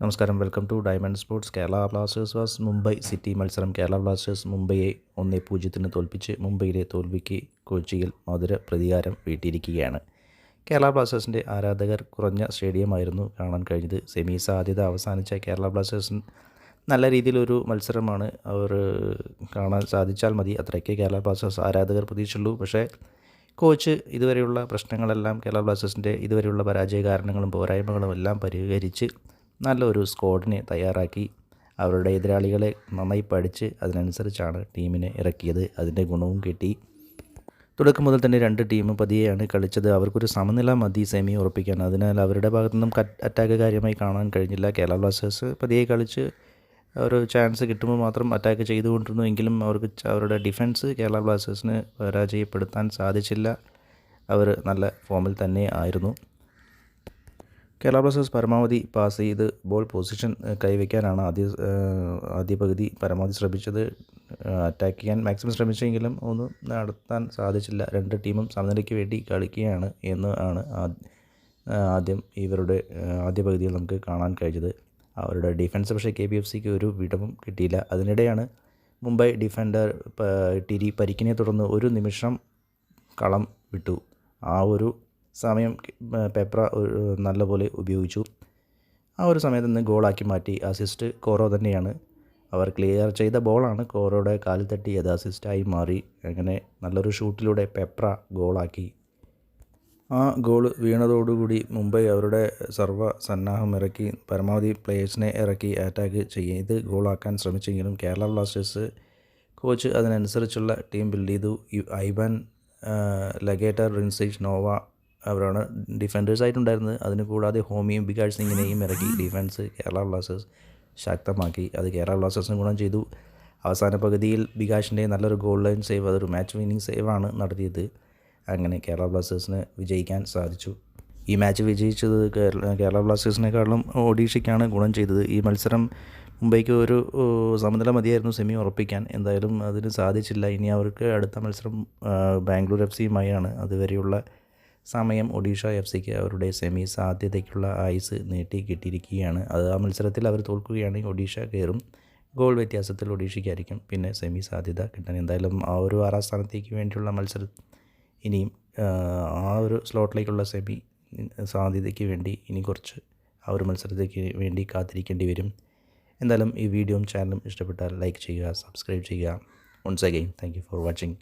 നമസ്കാരം. Welcome to Diamond Sports Kerala Blasters vs Mumbai City മത്സരം. Kerala Blasters മുംബൈയെ ഒന്നേ പൂജ്യത്തിന് തോൽപ്പിച്ച് മുംബൈയിലെ തോൽവിക്ക് കൊച്ചിയിൽ മധുര പ്രതികാരം വീട്ടിയിരിക്കുകയാണ്. കേരള ബ്ലാസ്റ്റേഴ്സിന്റെ ആരാധകർ കുറഞ്ഞ സ്റ്റേഡിയമായിരുന്നു കാണാൻ കഴിഞ്ഞത്. സെമി സാധ്യത അവസാനിച്ച കേരള ബ്ലാസ്റ്റേഴ്സിന് നല്ല രീതിയിലൊരു മത്സരമാണ് അവർ കാണാൻ സാധിച്ചാൽ മതി. അത്രയ്ക്ക് കേരള ബ്ലാസ്റ്റേഴ്സ് ആരാധകർ പ്രതീക്ഷിച്ചുള്ളൂ. പക്ഷേ കോച്ച് ഇതുവരെയുള്ള പ്രശ്നങ്ങളെല്ലാം കേരള ബ്ലാസ്റ്റേഴ്സിന്റെ ഇതുവരെയുള്ള പരാജയ കാരണങ്ങളും പോരായ്മകളും എല്ലാം പരിഹരിച്ച് നല്ലൊരു സ്ക്വാഡിനെ തയ്യാറാക്കി അവരുടെ എതിരാളികളെ നന്നായി പഠിച്ച് അതിനനുസരിച്ചാണ് ടീമിനെ ഇറക്കിയത്. അതിന്റെ ഗുണവും കിട്ടി. തുടക്കം മുതൽ തന്നെ രണ്ട് ടീമും പതിയെയാണ് കളിച്ചത്. അവർക്കൊരു സമനില മതി സെമി ഉറപ്പിക്കാൻ. അതിനാൽ അവരുടെ ഭാഗത്തു നിന്നും അറ്റാക്ക് കാര്യമായി കാണാൻ കഴിഞ്ഞില്ല. കേരള ബ്ലാസ്റ്റേഴ്സ് പതിയെ കളിച്ച് ഒരു ചാൻസ് കിട്ടുമ്പോൾ മാത്രം അറ്റാക്ക് ചെയ്തുകൊണ്ടിരുന്നു. എങ്കിലും അവർക്ക് അവരുടെ ഡിഫൻസ് കേരള ബ്ലാസ്റ്റേഴ്സിന് പരാജയപ്പെടുത്താൻ സാധിച്ചില്ല. അവർ നല്ല ഫോമിൽ തന്നെ ആയിരുന്നു. കേരള ബ്ലാസ്റ്റേഴ്സ് പരമാവധി പാസ് ചെയ്ത് ബോൾ പൊസിഷൻ കൈവയ്ക്കാനാണ് ആദ്യ ആദ്യ പകുതി പരമാവധി ശ്രമിച്ചത്. അറ്റാക്ക് ചെയ്യാൻ മാക്സിമം ശ്രമിച്ചെങ്കിലും ഒന്നും നടത്താൻ സാധിച്ചില്ല. രണ്ട് ടീമും സമനിലയ്ക്ക് വേണ്ടി കളിക്കുകയാണ് എന്ന് ആണ് ആദ്യം ഇവരുടെ ആദ്യ പകുതിയിൽ നമുക്ക് കാണാൻ കഴിഞ്ഞത്. അവരുടെ ഡിഫൻസ് പക്ഷേ കെ ബി എഫ് സിക്ക് ഒരു വിടവും കിട്ടിയില്ല. അതിനിടെയാണ് മുംബൈ ഡിഫൻഡർ ടിരി പരിക്കിനെ തുടർന്ന് ഒരു നിമിഷം കളം വിട്ടു. ആ ഒരു സമയം പെപ്ര നല്ലപോലെ ഉപയോഗിച്ചു. ആ ഒരു സമയത്ത് നിന്ന് ഗോളാക്കി മാറ്റി. അസിസ്റ്റ് കോറോ തന്നെയാണ്. അവർ ക്ലിയർ ചെയ്ത ബോളാണ്. കോറോയുടെ കാലിൽ തട്ടി അത് അസിസ്റ്റായി മാറി. അങ്ങനെ നല്ലൊരു ഷൂട്ടിലൂടെ പെപ്ര ഗോളാക്കി. ആ ഗോൾ വീണതോടുകൂടി മുംബൈ അവരുടെ സർവ സന്നാഹം ഇറക്കി. പരമാവധി പ്ലേയേഴ്സിനെ ഇറക്കി അറ്റാക്ക് ചെയ്ത് ഗോളാക്കാൻ ശ്രമിച്ചെങ്കിലും കേരള ബ്ലാസ്റ്റേഴ്സ് കോച്ച് അതിനനുസരിച്ചുള്ള ടീം ബിൽഡ് ചെയ്തു. ഐബൻ ലഗേറ്റർ റിൻസിച്ച് നോവ അവരാണ് ഡിഫൻഡേഴ്സ് ആയിട്ടുണ്ടായിരുന്നത്. അതിന് കൂടാതെ ഹോമിയും ബികാഷ് സിംഗിനെയും ഇറക്കി. ഡിഫൻസ് കേരള ബ്ലാസ്റ്റേഴ്സ് ശക്തമാക്കി. അത് കേരള ബ്ലാസ്റ്റേഴ്സിന് ഗുണം ചെയ്തു. അവസാന പകുതിയിൽ ബികാഷിന്റെ നല്ലൊരു ഗോൾ ലൈൻ സേവ് അതൊരു മാച്ച് വിന്നിങ് സേവാണ് നടത്തിയത്. അങ്ങനെ കേരള ബ്ലാസ്റ്റേഴ്സിന് വിജയിക്കാൻ സാധിച്ചു. ഈ മാച്ച് വിജയിച്ചത് കേരള ബ്ലാസ്റ്റേഴ്സിനെക്കാളും ഒഡീഷയ്ക്കാണ് ഗുണം ചെയ്തത്. ഈ മത്സരം മുംബൈക്ക് ഒരു സമനില മതിയായിരുന്നു സെമി ഉറപ്പിക്കാൻ. എന്തായാലും അതിന് സാധിച്ചില്ല. ഇനി അവർക്ക് അടുത്ത മത്സരം ബാംഗ്ലൂർ എഫ് സിയുമായാണ് അതുവരെയുള്ള സമയം ഒഡീഷ എഫ് സിക്ക് അവരുടെ സെമി സാധ്യതയ്ക്കുള്ള ആയുസ് നീട്ടി കിട്ടിയിരിക്കുകയാണ്. അത് ആ മത്സരത്തിൽ അവർ തോൽക്കുകയാണെങ്കിൽ ഒഡീഷ കയറും. ഗോൾ വ്യത്യാസത്തിൽ ഒഡീഷയ്ക്കായിരിക്കും പിന്നെ സെമി സാധ്യത കിട്ടാൻ. എന്തായാലും ആ ഒരു ആറാം സ്ഥാനത്തേക്ക് വേണ്ടിയുള്ള മത്സരം ഇനിയും ആ ഒരു സ്ലോട്ടിലേക്കുള്ള സെമി സാധ്യതയ്ക്ക് വേണ്ടി ഇനി കുറച്ച് ആ ഒരു മത്സരത്തേക്ക് വേണ്ടി കാത്തിരിക്കേണ്ടി വരും. എന്തായാലും ഈ വീഡിയോയും ചാനലും ഇഷ്ടപ്പെട്ടാൽ ലൈക്ക് ചെയ്യുക സബ്സ്ക്രൈബ് ചെയ്യുക. Once again thank you for watching